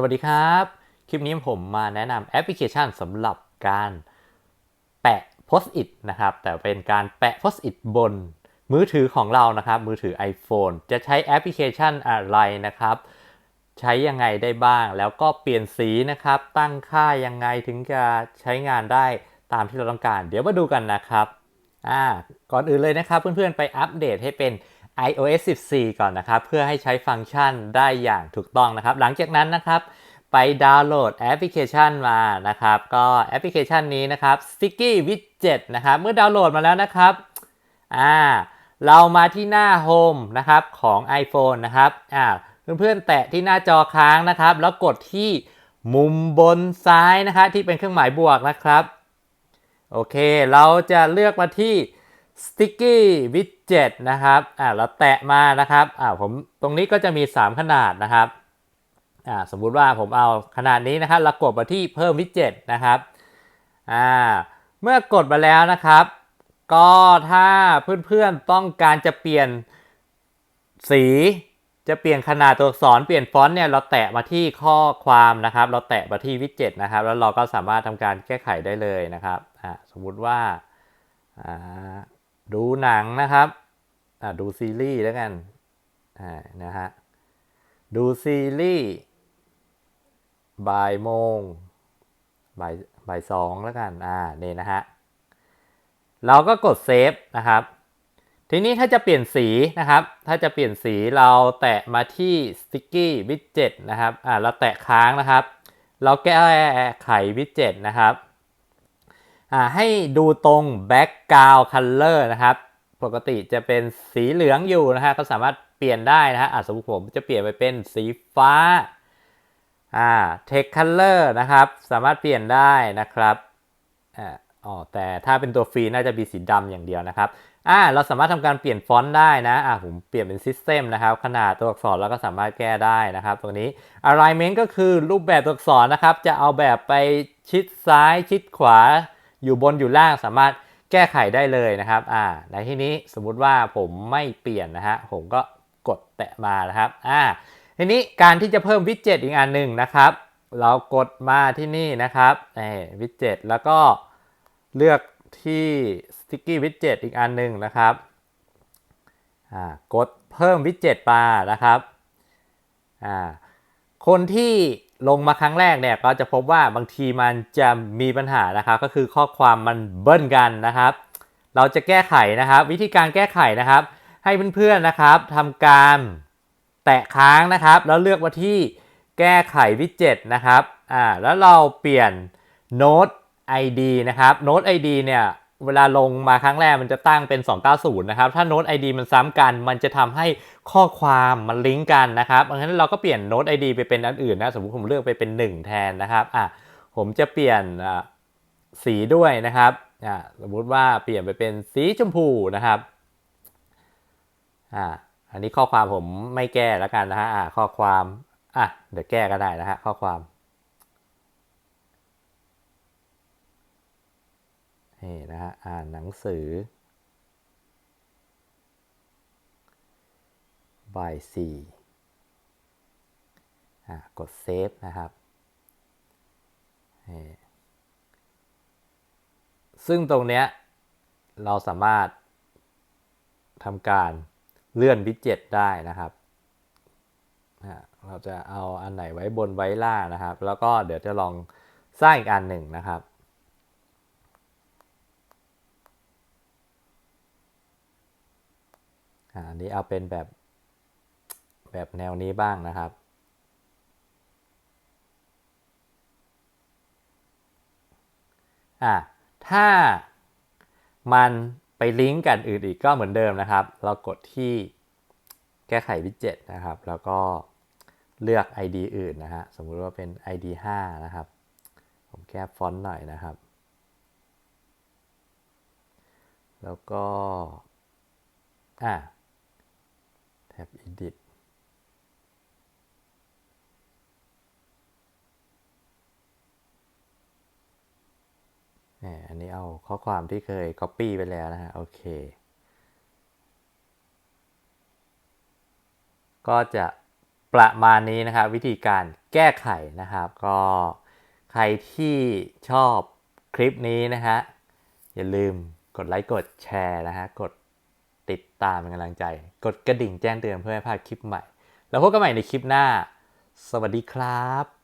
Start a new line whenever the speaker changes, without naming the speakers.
สวัสดีครับ คลิปนี้ผมมาแนะนำแอปพลิเคชันสำหรับการแปะโพสต์อิทนะครับ แต่เป็นการแปะโพสต์อิทบนมือถือของเรานะครับ มือถือ iPhone จะใช้แอปพลิเคชันอะไรนะครับ ใช้ยังไงได้บ้าง แล้วก็เปลี่ยนสีนะครับ ตั้งค่ายังไงถึงจะใช้งานได้ตามที่เราต้องการ เดี๋ยวมาดูกันนะครับ อ่า ก่อนอื่นเลยนะครับ เพื่อนๆไปอัปเดตให้เป็น iOS 14 ก่อนนะครับ เพื่อให้ใช้ฟังก์ชันได้อย่างถูกต้องนะครับ หลังจากนั้นนะครับ ไปดาวน์โหลดแอปพลิเคชันมานะครับ ก็แอปพลิเคชันนี้นะครับ Sticky Widget นะครับ เมื่อดาวน์โหลดมาแล้วนะครับอ่าเรามาที่หน้า Home นะครับของ iPhone นะครับอ่าเพื่อนๆแตะที่หน้าจอค้างนะครับ แล้วกดที่มุมบนซ้ายนะครับที่เป็นเครื่องหมายบวกนะครับ โอเค เราจะเลือกมาที่ Sticky Widget นะครับอ่าเราแตะมานะครับอ่าผมตรงนี้ก็จะมี 3 ขนาดนะครับอ่าสมมุติว่าผมเอาขนาดนี้นะครับเรากดมาที่เพิ่ม Widget นะครับอ่าเมื่อกดมาแล้วนะครับ ก็ถ้าเพื่อนๆต้องการจะเปลี่ยนสีจะเปลี่ยนขนาดตัวอักษรเปลี่ยนฟอนต์เนี่ยเราแตะมาที่ข้อความนะครับ เราแตะมาที่วิดเจ็ตนะครับ แล้วเราก็สามารถทำการแก้ไขได้เลยนะครับอ่าสมมุติว่าอ่า ดูหนังนะครับอ่าดูซีรีส์แล้วกันอ่านะฮะดูซีรีส์บ่ายโมงบ่ายบ่ายสองแล้วกันอ่านี่นะฮะเราก็กดเซฟนะครับ ทีนี้ถ้าจะเปลี่ยนสีนะครับ ถ้าจะเปลี่ยนสีเราแตะมาที่ Sticky Widget นะครับอ่าเราแตะค้างนะครับ เราแก้ไข Widget นะครับ ให้ดูตรง Background Color นะครับ ปกติจะเป็นสีเหลืองอยู่นะฮะก็สามารถเปลี่ยนได้นะฮะอ่าสมมติผมจะเปลี่ยนไปเป็นสีฟ้าอ่า Text Color นะครับ สามารถเปลี่ยนได้นะครับอ่าอ๋อแต่ถ้าเป็นตัวฟรีน่าจะมีสีดำอย่างเดียวนะครับอ่าเราสามารถทำการเปลี่ยนฟอนต์ได้นะอ่าผมเปลี่ยนเป็น System นะครับ ขนาดตัวอักษรเราก็สามารถแก้ได้นะครับ ตรงนี้ Alignment ก็คือรูปแบบตัวอักษรนะครับ จะเอาแบบไปชิดซ้ายชิดขวา อยู่บนอยู่ล่างสามารถแก้ไขได้เลยนะครับอ่าในที่นี้สมมุติว่าผมไม่เปลี่ยนนะฮะผมก็กดแตะมานะครับอ่าทีนี้การที่จะเพิ่มวิดเจ็ตอีกอันหนึ่งนะครับ เรากดมาที่นี่นะครับนี่วิดเจ็ตแล้วก็เลือกที่ Sticky Widget อีกอันหนึ่งนะครับอ่ากดเพิ่มวิดเจ็ตมานะครับอ่าคนที่ ลงมาครั้งแรกเนี่ยก็จะพบว่าบางทีมันจะมีปัญหานะครับ ก็คือข้อความมันเบิ้ลกันนะครับ เราจะแก้ไขนะครับ วิธีการแก้ไขนะครับ ให้เพื่อนๆนะครับทำการแตะค้างนะครับ แล้วเลือกมาที่แก้ไขวิดเจตนะครับอ่าแล้วเราเปลี่ยน Note ID นะครับ Note ID เนี่ย เวลาลงมาครั้งแรกมันจะตั้งเป็น 290 นะครับ ถ้า Note ID มันซ้ำกัน มันจะทำให้ข้อความมันลิงก์กันนะครับดังนั้นเราก็เปลี่ยน Note ID ไปเป็นอันอื่นนะ สมมติผมเลือกไปเป็น 1 แทนนะครับ อะ ผมจะเปลี่ยนสีด้วยนะครับ อะ สมมุติว่าเปลี่ยนไปเป็นสีชมพูนะครับ อ่าอันนี้ข้อความผมไม่แก้แล้วกันนะฮะ อ่าข้อความ อะ เดี๋ยวแก้ก็ได้นะฮะ ข้อความ นี่นะฮะอ่านหนังสือ บ่ายสี่อ่ากดเซฟนะครับนี่ซึ่งตรงเนี้ยเราสามารถทำการเลื่อนวิดเจ็ตได้นะครับ เราจะเอาอันไหนไว้บนไว้ล่างนะครับ แล้วก็เดี๋ยวจะลองสร้างอีกอันหนึ่งนะครับ อันนี้เอาเป็นแบบแบบแนวนี้บ้างนะครับ อะถ้ามันไปลิงก์กันอื่นอีกก็เหมือนเดิมนะครับ เรากดที่แก้ไขวิดเจ็ตนะครับ แล้วก็เลือก ID อื่นนะฮะ สมมุติว่าเป็น ID 5 นะครับ ผมแก้ฟอนต์หน่อยนะครับ แล้วก็ อะ บ edit อันนี้เอาข้อความที่เคย Copy ไปแล้วนะฮะ โอเค ก็จะประมาณนี้นะครับ วิธีการแก้ไขนะครับ ก็ใครที่ชอบคลิปนี้นะฮะ อย่าลืมกดไลค์กดแชร์นะฮะ กด ติดตามเป็นกำลังใจ กดกระดิ่งแจ้งเตือนเพื่อไม่พลาดคลิปใหม่ แล้วพบกันใหม่ในคลิปหน้า สวัสดีครับ